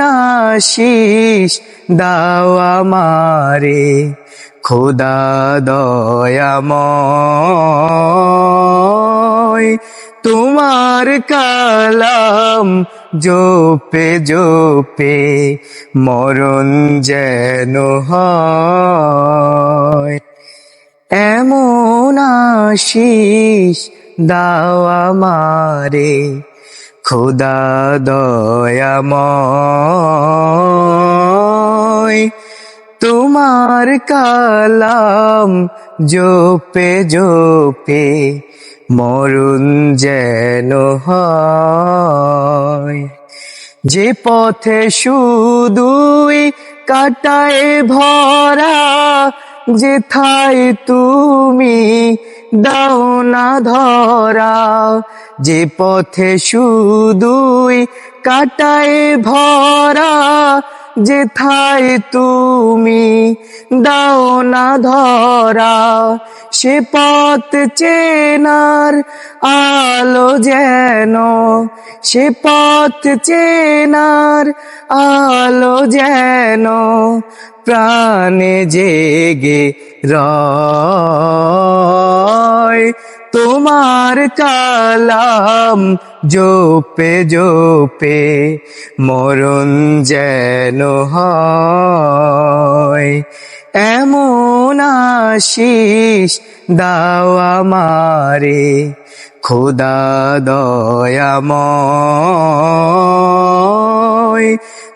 আশিস দাও আমারে, খোদা দয়াময়। তোমার কালাম জোপে জোপে মরণ যেন এমন আশিস দাও আমারে খোদা দয়াময়, তোমার কালাম জোপে জোপে মরুন যেন হয়। যে পথে শুধুই কাটায় ভরা, যে যেথায় তুমি দাও না ধরা যে পথে শুধুই কাটায় ভরা, যে যেথায় তুমি দাও না ধরা, সে পথ চেনার আলো যেন, সে পথ চেনার আলো যেন প্রাণে জেগে রয়। তোমার কালাম জোপে জোপে মরণ যেন এমন আশিস দাও আমারে খোদা দয়াময়।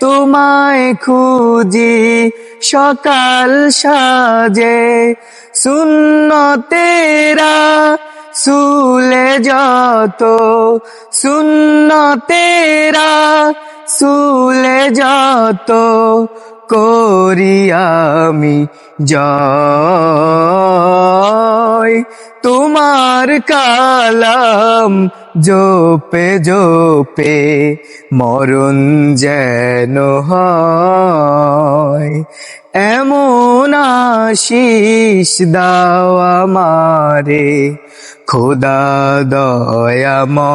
তোমায় খুঁজি সকাল সাজে। শূন্য তেরা সুলে যত শূন্য তেরা সুলে যত করি আমি জয়। তোমার কালাম জোপে জোপে মরণ যেন এমন আশিস দাও আমারে খোদা দয়াময়।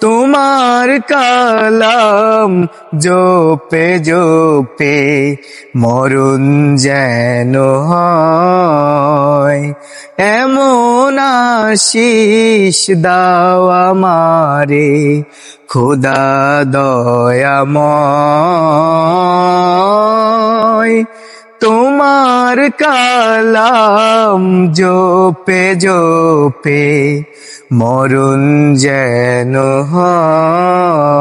তোমার কালাম জোপে জোপে মরণ যেন হয়। এমন আশিস দাও আমারে খোদা দয়াময়। তোমার কালাম জোপে জোপে মরণ যেন হয়।